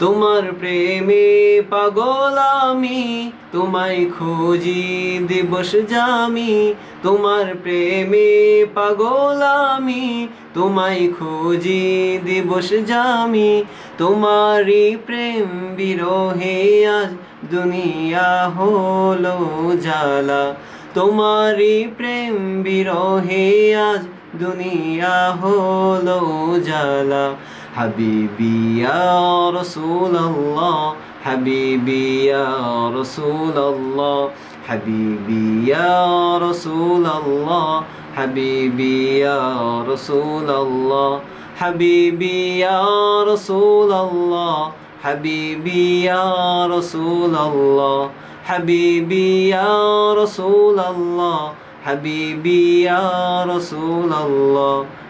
তোমার প্রেমে পাগল আমি, তোমায় খুঁজি দিবস জামি। তোমার প্রেমে পাগল আমি, তোমায় খুঁজি দিবস জামি। তোমারই প্রেম বিরহে আজ দুনিয়া হলো জালা তোমারই প্রেম বিরহে আজ দুনিয়া হলো জালা হাবিবি রাসূলুল্লাহ হাবিবি রাসূলুল্লাহ হাবিবি রাসূলুল্লাহ হাবিবি রাসূলুল্লাহ হাবিবি রাসূলুল্লাহ হাবিবি রাসূলুল্লাহ হাবিবি রাসূলুল্লাহ, হাবিবি